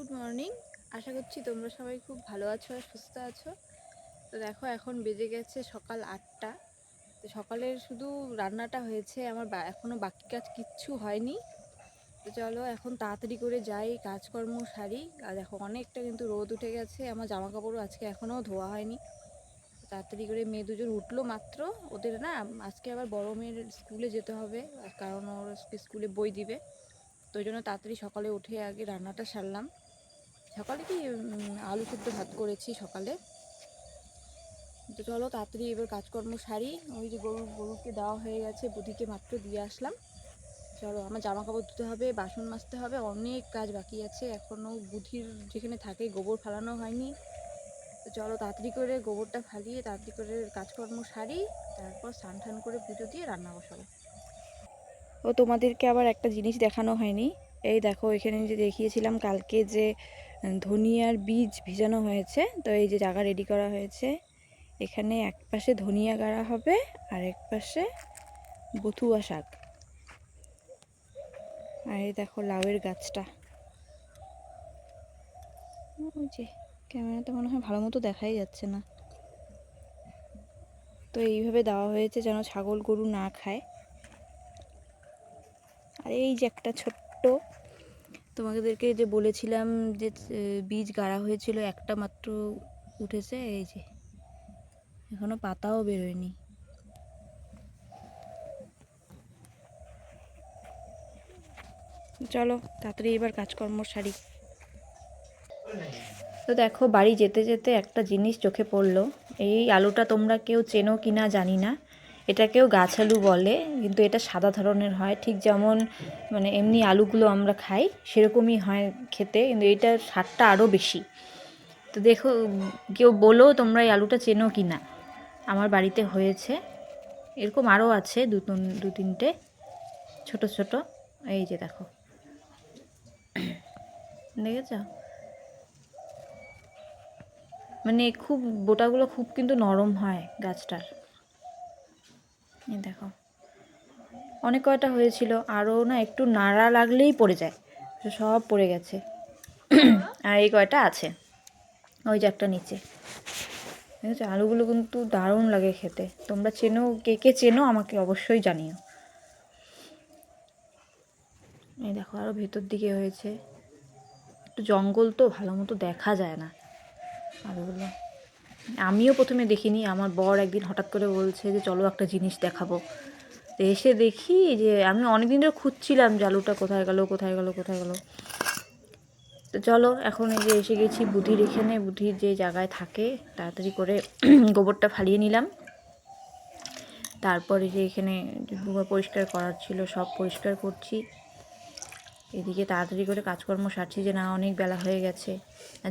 Good morning. আশা করছি তোমরা সবাই খুব ভালো আছো আর সুস্থ আছো। তো দেখো, এখন বেজে গেছে সকাল আটটা। তো সকালের শুধু রান্নাটা হয়েছে, আমার বা- এখনও বাকি কাজ কিচ্ছু হয়নি। তো চলো, এখন তাড়াতাড়ি করে যাই, কাজকর্ম সারি। আর দেখো, অনেকটা কিন্তু রোদ উঠে গেছে, আমার জামা কাপড়ও আজকে এখনও ধোয়া হয়নি। তাড়াতাড়ি করে মেয়ে দুজন উঠল মাত্র। ওদের না, আজকে আবার বড় মেয়ের স্কুলে যেতে হবে কারণ ওর স্কুলে বই দিবে। তো ওই জন্য তাড়াতাড়ি সকালে উঠে আগে রান্নাটা সারলাম। সকালে কি আলু সেদ্ধ ভাত করেছি সকালে। তো চলো তাড়াতাড়ি এবার কাজকর্ম সারি। ওই যে গরু, গরুকে দেওয়া হয়ে গেছে বুধিকে মাত্র দিয়ে আসলাম। চলো আমার জামা কাপড় ধুতে হবে, বাসন মাজতে হবে, অনেক কাজ বাকি আছে। এখনও বুধির যেখানে থাকে, গোবর ফালানো হয়নি। তো চলো তাড়াতাড়ি করে গোবরটা ফালিয়ে তাড়াতাড়ি করে কাজকর্ম সারি, তারপর স্নান টান করে পুজো দিয়ে রান্না বসাবো। ও তোমাদেরকে আবার একটা জিনিস দেখানো হয়নি। এই দেখো, এখানে যে দেখিয়েছিলাম কালকে যে ধনিয়ার বীজ ভিজানো হয়েছে। তো এই যে জায়গা রেডি করা হয়েছে। এখানে এক পাশে ধনিয়া গাড়া হবে আর এক পাশে বথুয়া শাক। আর এই দেখো লাউয়ের গাছটা। ওই যে ক্যামেরাতে মনে হয় ভালো মতো দেখাই যাচ্ছে না। তো এইভাবে দেওয়া হয়েছে যেন ছাগল গরু না খায়। আর এই যে একটা ছোট্ট তোমাদেরকে যে বলেছিলাম যে বীজ গাড়া হয়েছিল, একটা মাত্র উঠেছে, এই যে। এখনও পাতাও বেরোয়নি। চলো, তাড়াতাড়ি এবার কাজকর্ম সারি। তো দেখো, বাড়ি যেতে যেতে একটা জিনিস চোখে পড়ল। এই আলুটা তোমরা কেউ চেনো কি না জানি না। এটাকেও গাছ আলু বলে, কিন্তু এটা সাদা ধরনের হয়। ঠিক যেমন মানে এমনি আলুগুলো আমরা খাই, সেরকমই হয় খেতে, কিন্তু এটার স্বাদটা আরও বেশি। তো দেখো, কেউ বলো তোমরা এই আলুটা চেনো কি না আমার বাড়িতে হয়েছে। এরকম আরও আছে দু দু তিনটে। ছোট ছোট। এই যে দেখো। দেখেছ? মানে খুব, বোটাগুলো খুব কিন্তু নরম হয় গাছটার। দেখো। অনেক কয়টা হয়েছিল আরও না একটু নাড়া লাগলেই পড়ে যায়। সব পড়ে গেছে। আর এই কয়টা আছে? ওই যে একটা নিচে। দেখেছ আলুগুলো কিন্তু দারুণ লাগে খেতে। তোমরা চেনো, কে কে চেনো আমাকে অবশ্যই জানিও। এই দেখো আরও ভেতর দিকে হয়েছে। একটু জঙ্গল তো ভালো মতো দেখা যায় না আলুগুলো। আমিও প্রথমে দেখিনি, আমার বর একদিন হঠাৎ করে বলছে যে, চলো একটা জিনিস দেখাবো। তো এসে দেখি যে, আমি অনেকদিন ধরে খুঁজছিলাম জালুটা কোথায় গেল কোথায় গেল কোথায় গেল। তো চলো, এখন এই যে এসে গেছি বুধির এখানে, বুধির যে জায়গায় থাকে, তাড়াতাড়ি করে গোবরটা ফালিয়ে নিলাম। তারপরে যে এখানে পরিষ্কার করার ছিল, সব পরিষ্কার করছি। এদিকে তাড়াতাড়ি করে কাজকর্ম সারছি যে না, অনেক বেলা হয়ে গেছে।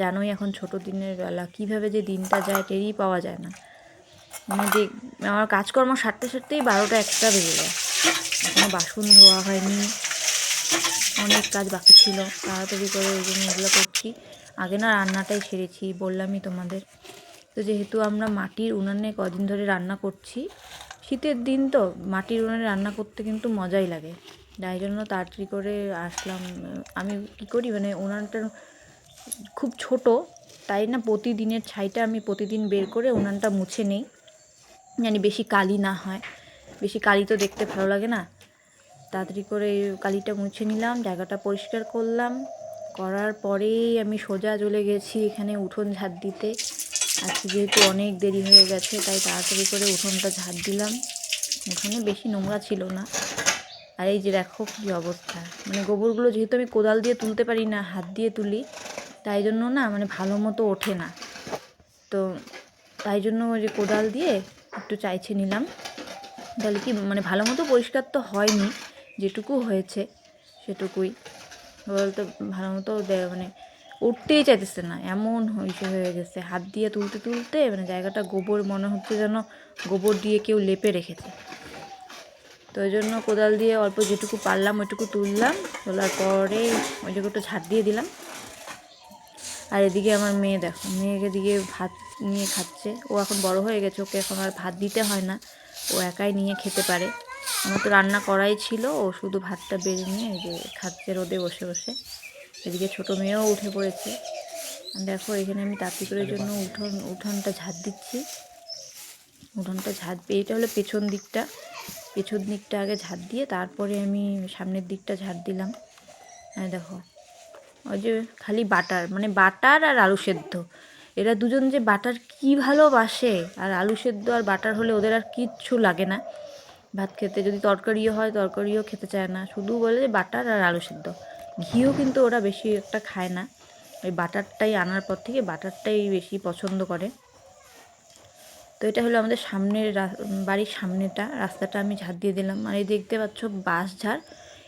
জানোই এখন ছোট দিনের বেলা, কীভাবে যে দিনটা যায় টেরই পাওয়া যায় না। মানে যে আমার কাজকর্ম সারতে সারতেই বারোটা একটা বেজে যায়। এখনও বাসন ধোয়া হয়নি, অনেক কাজ বাকি ছিল। তাড়াতাড়ি করে ওই জন্য এগুলো করছি। আগে না রান্নাটাই সেরেছি, বললামই তোমাদের। তো যেহেতু আমরা মাটির উনানে কদিন ধরে রান্না করছি শীতের দিন তো মাটির উনানে রান্না করতে কিন্তু মজাই লাগে। তাই জন্য তাড়াতাড়ি করে আসলাম। আমি কী করি মানে উনানটা খুব ছোট, তাই না প্রতিদিনের ছাইটা আমি প্রতিদিন বের করে উনানটা মুছে নেই। জানি বেশি কালি না হয়, বেশি কালি তো দেখতে ভালো লাগে না। তাড়াতাড়ি করে কালিটা মুছে নিলাম, জায়গাটা পরিষ্কার করলাম। করার পরেই আমি সোজা চলে গেছি এখানে উঠোন ঝাড় দিতে। আজকে যেহেতু অনেক দেরি হয়ে গেছে, তাই তাড়াতাড়ি করে উঠোনটা ঝাড় দিলাম। উঠোনে বেশি নোংরা ছিল না। আর এই যে দেখো কী অবস্থা। মানে গোবরগুলো যেহেতু আমি কোদাল দিয়ে তুলতে পারি না, হাত দিয়ে তুলি, তাই জন্য না মানে ভালো মতো ওঠে না। তো তাই জন্য ওই যে কোদাল দিয়ে একটু চাইছে নিলাম। তাহলে কি মানে ভালো মতো পরিষ্কার তো হয়নি, যেটুকু হয়েছে সেটুকুই। বলতে ভালো মতো মানে উঠতেই চাইতেছে না, এমন হয়েছে হয়ে গেছে। হাত দিয়ে তুলতে তুলতে মানে জায়গাটা গোবর মনে হচ্ছে যেন গোবর দিয়ে কেউ লেপে রেখেছে। তো ওই জন্য কোদাল দিয়ে অল্প যেটুকু পারলাম ওইটুকু তুললাম, তোলার পরে ওই একটু ঝাড় দিয়ে দিলাম। আর এদিকে আমার মেয়ে দেখো মেয়েকে দিকে ভাত নিয়ে খাচ্ছে। ও এখন বড় হয়ে গেছে, ওকে এখন আর ভাত দিতে হয় না। ও একাই নিয়ে খেতে পারে। আমার তো রান্না করাই ছিল, ও শুধু ভাতটা বেড়ে নিয়ে যে খাচ্ছে রোদে বসে বসে। এদিকে ছোটো মেয়েও উঠে পড়েছে। দেখো, এখানে আমি তাঁতিকুরের জন্য উঠোন, উঠোনটা ঝাড় দিচ্ছি। উঠোনটা ঝাড় এইটা হলো পেছন দিকটা। পেছন দিকটা আগে ঝাড় দিয়ে তারপরে আমি সামনের দিকটা ঝাড় দিলাম। হ্যাঁ দেখো। ওই যে খালি বাটার মানে বাটার আর আলু সেদ্ধ। এরা দুজন যে বাটার কি ভালোবাসে, আর আলু সেদ্ধ আর বাটার হলে ওদের আর কিচ্ছু লাগে না। ভাত খেতে যদি তরকারিও হয়, তরকারিও খেতে চায় না। শুধু বলে যে বাটার আর আলু সেদ্ধ। ঘিও কিন্তু ওরা বেশি একটা খায় না। ওই বাটারটাই আনার পর থেকে বাটারটাই বেশি পছন্দ করে। তো এটা হলো আমাদের সামনের বাড়ির সামনেটা। রাস্তাটা আমি ঝাড় দিয়ে দিলাম। আর এই দেখতে পাচ্ছ বাঁশ ঝাড়।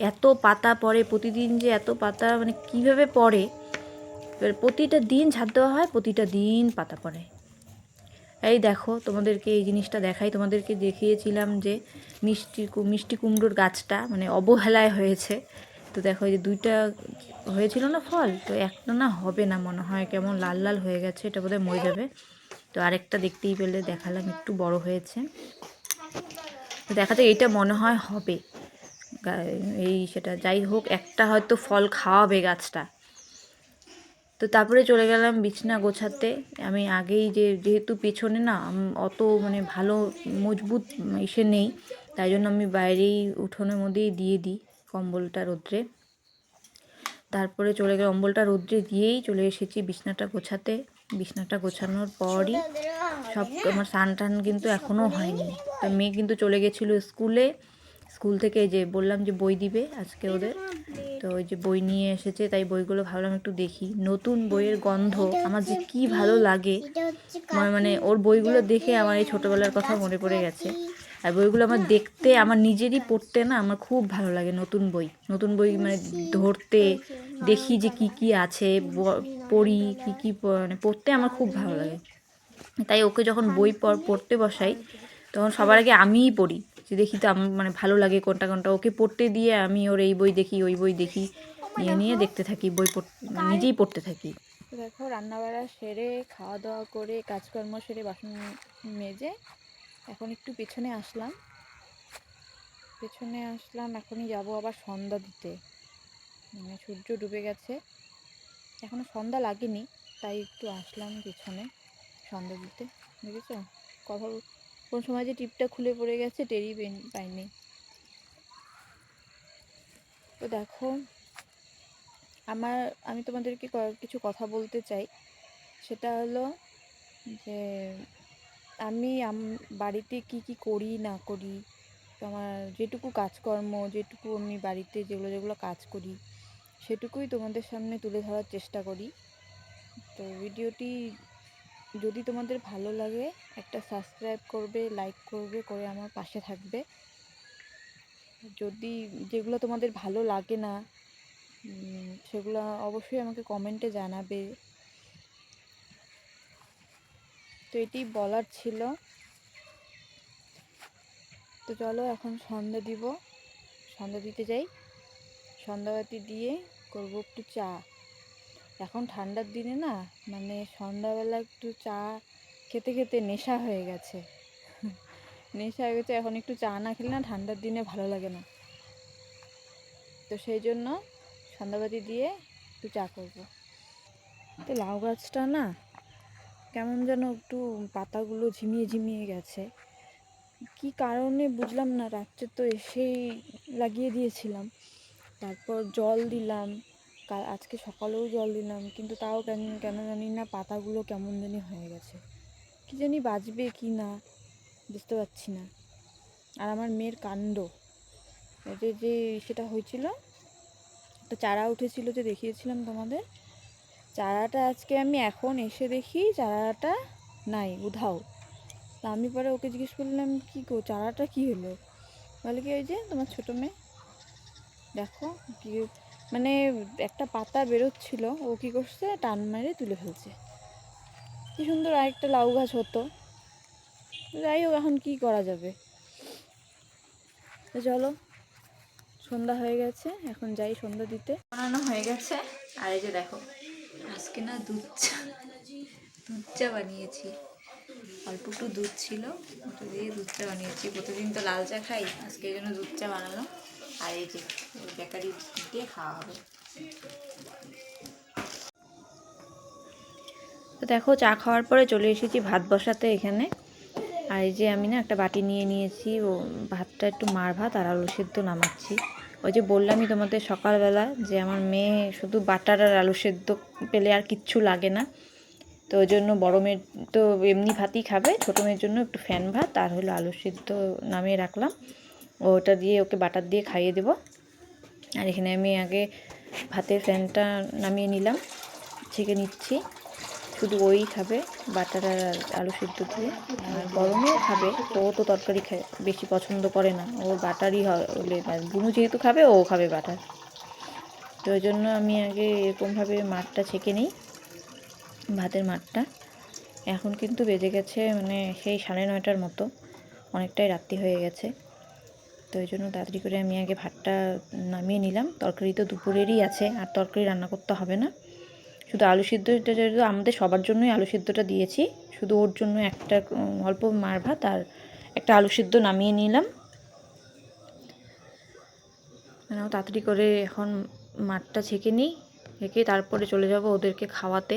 এত পাতা পড়ে, প্রতিদিন যে এত পাতা মানে কীভাবে পড়ে? এবার প্রতিটা দিন ঝাড় দেওয়া হয়, প্রতিটা দিন পাতা পড়ে। এই দেখো, তোমাদেরকে এই জিনিসটা দেখাই। তোমাদেরকে দেখিয়েছিলাম যে মিষ্টি মিষ্টি কুমড়োর গাছটা মানে অবহেলায় হয়েছে। তো দেখো যে দুইটা হয়েছিল না ফল, তো একটা না হবে না মনে হয়, কেমন লাল লাল হয়ে গেছে, এটা বোধহয় মরে যাবে। তো আরেকটা দেখতেই পেলে, দেখালাম, একটু বড় হয়েছে। তো দেখাতে এইটা মনে হয় হবে। এই সেটা, যাই হোক, একটা হয়তো ফল খাওয়াবে গাছটা। তো তারপরে চলে গেলাম বিছনা গোছাতে। আমি আগেই যে, যেহেতু পেছনে না অত মানে ভালো মজবুত ইসে নেই, তাই জন্য আমি বাইরেই উঠোনের মধ্যেই দিয়ে দিই। কম্বলটা রোদ্রে। তারপরে চলে গেলে অম্বলটা রোদ্রে দিয়েই চলে এসেছি বিছনাটা গোছাতে। বিছনাটা গোছানোর পরই সব আমার স্নান টান কিন্তু এখনও হয়নি। তো মেয়ে কিন্তু চলে গেছিল স্কুলে। স্কুল থেকে যে বললাম যে বই দিবে আজকে ওদের। তো ওই যে বই নিয়ে এসেছে, তাই বইগুলো ভাবলাম একটু দেখি। নতুন বইয়ের গন্ধ, আমার যে কী ভালো লাগে। আমার মানে ওর বইগুলো দেখে আমার এই ছোটোবেলার কথা মনে পড়ে গেছে। আর বইগুলো আমার দেখতে, আমার নিজেরই পড়তে না আমার খুব ভালো লাগে নতুন বই। নতুন বই মানে ধরতে দেখি যে কি কি আছে পড়ি, কি কি মানে পড়তে আমার খুব ভালো লাগে। তাই ওকে যখন বই পড়- পড়তে বসাই, তখন সবার আগে আমিই পড়ি, যে দেখি তো আমার মানে ভালো লাগে কোনটা কোনটা। ওকে পড়তে দিয়ে আমি ওর এই বই দেখি, ওই বই দেখি, নিয়ে নিয়ে দেখতে থাকি, বই পড় নিজেই পড়তে থাকি। দেখো রান্নাবাড়া সেরে, খাওয়া দাওয়া করে, কাজকর্ম সেরে বাসন মেজে এখন একটু পেছনে আসলাম। পেছনে আসলাম, এখনই যাব আবার সন্ধ্যা দিতে। মানে সূর্য ডুবে গেছে। এখনও সন্ধ্যা লাগেনি, তাই একটু আসলাম পেছনে সন্ধ্যা দিতে। দেখেছ কথা কোন সময় যে টিপটা খুলে পড়ে গেছে পেন- পাইনি। তো দেখো, আমার, আমি তোমাদেরকে কিছু কথা বলতে চাই। সেটা হলো যে আমি বাড়িতে কি কি করি, না করি আমার যেটুকু কাজকর্ম, যেটুকু আমি বাড়িতে যেগুলো যেগুলো কাজ করি, সেটুকুই তোমাদের সামনে তুলে ধরার চেষ্টা করি। তো ভিডিওটি যদি তোমাদের ভালো লাগে, একটা সাবস্ক্রাইব করবে লাইক করবে, করে আমার পাশে থাকবে। যদি যেগুলো তোমাদের ভালো লাগে না সেগুলো অবশ্যই আমাকে কমেন্টে জানাবে। তো এটি বলার ছিল। তো চলো এখন সন্ধ্যা দিব। সন্ধ্যা দিতে যাই। সন্ধ্যাবাতি দিয়ে করব একটু চা। এখন ঠান্ডার দিনে না মানে সন্ধ্যাবেলা একটু চা খেতে খেতে নেশা হয়ে গেছে। নেশা হয়ে গেছে, এখন একটু চা না খেলে না ঠান্ডার দিনে ভালো লাগে না। তো সেই জন্য সন্ধ্যাবাতি দিয়ে একটু চা করব। তো লাউ গাছটা না কেমন যেন একটু পাতাগুলো ঝিমিয়ে ঝিমিয়ে গেছে। কি কারণে বুঝলাম না, রাত্রে তো এসেই লাগিয়ে দিয়েছিলাম। তারপর জল দিলাম আজকে সকালেও জল দিলাম, কিন্তু তাও কেন কেন জানি না পাতাগুলো কেমন জানি হয়ে গেছে। কি জানি বাজবে কি না, বুঝতে পারছি না। আর আমার মেয়ের কাণ্ড যে যে সেটা হয়েছিল একটা চারা উঠেছিল যে দেখিয়েছিলাম তোমাদের চারাটা আজকে আমি এখন এসে দেখি চারাটা নাই, উধাও। তা আমি পরে ওকে জিজ্ঞেস করলাম, কী গো, চারাটা কী হলো? বলে কি ওই যে তোমার ছোটো মেয়ে? দেখো কি মানে একটা পাতা বেরোচ্ছিল, ও কী করছে, টান মেরে তুলে ফেলছে। কি সুন্দর আরেকটা লাউ গাছ হতো। যাই হোক, এখন কী করা যাবে? চলো, সন্ধ্যা হয়ে গেছে, এখন যাই সন্ধ্যা দিতে। বানানো হয়ে গেছে। আর এই যে দেখো আজকে না দুধ চা দুধ চা বানিয়েছি। অল্প একটু দুধ ছিল ওটা দিয়ে দুধ চা বানিয়েছি। প্রতিদিন তো লাল চা খাই, আজকে এই জন্য দুধ চা বানালাম। আর এই যে বেকারি দিয়ে খাওয়া হবে। তো দেখো, চা খাওয়ার পরে চলে এসেছি ভাত বসাতে এখানে। আর এই যে আমি না একটা বাটি নিয়ে নিয়েছি, ও ভাতটা একটু মার ভাত, আর আলু সেদ্ধ নামাচ্ছি। ওই যে বললামই তোমাদের সকালবেলা যে আমার মেয়ে শুধু বাটার আর আলু সেদ্ধ পেলে আর কিচ্ছু লাগে না। তো ওই জন্য বড় মেয়ের তো এমনি ভাতই খাবে, ছোটো মেয়ের জন্য একটু ফ্যান ভাত আর হলো আলু সিদ্ধ নামিয়ে রাখলাম। ওটা দিয়ে ওকে বাটার দিয়ে খাইয়ে দেবো। আর এখানে আমি আগে ভাতের ফ্যানটা নামিয়ে নিলাম, ছেঁকে নিচ্ছি। শুধু ওই খাবে, বাটার আর আলু সিদ্ধ দিয়ে। আর গরমেও খাবে তো ও তো তরকারি খায়, বেশি পছন্দ করে না। ও বাটারই হলে বুনু যেহেতু খাবে, ও খাবে বাটার। তো ওই জন্য আমি আগে এরকমভাবে মাঠটা ছেঁকে নিই, ভাতের মাঠটা। এখন কিন্তু বেজে গেছে মানে সেই সাড়ে নয়টার মতো, অনেকটাই রাত্রি হয়ে গেছে। তো ওই জন্য তাড়াতাড়ি করে আমি আগে ভাতটা নামিয়ে নিলাম। তরকারি তো দুপুরেরই আছে, আর তরকারি রান্না করতে হবে না। শুধু আলু সিদ্ধটা যেহেতু আমাদের সবার জন্যই আলু সিদ্ধটা দিয়েছি, শুধু ওর জন্য একটা অল্প মার ভাত আর একটা আলু সিদ্ধ নামিয়ে নিলাম। তাড়াতাড়ি করে এখন মাঠটা ছেঁকে নিই, ছেঁকে তারপরে চলে যাব ওদেরকে খাওয়াতে।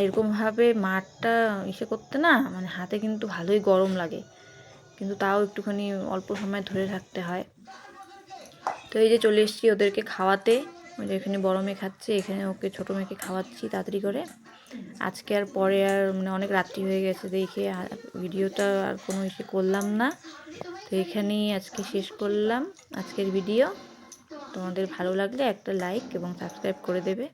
এরকমভাবে মাঠটা ইসে করতে না মানে হাতে কিন্তু ভালোই গরম লাগে, কিন্তু তাও একটুখানি অল্প সময় ধরে থাকতে হয়। তো এই যে চলে এসেছি ওদেরকে খাওয়াতে। ওই যে এখানে বড় মেয়ে খাচ্ছে, এখানে ওকে ছোটো মেয়েকে খাওয়াচ্ছি তাড়াতাড়ি করে। আজকে আর পরে আর মানে অনেক রাত্রি হয়ে গেছে, দেখে ভিডিওটা আর কোনো ইসে করলাম না। তো এখানেই আজকে শেষ করলাম আজকের ভিডিও। তোমাদের ভালো লাগলে একটা লাইক এবং সাবস্ক্রাইব করে দেবে।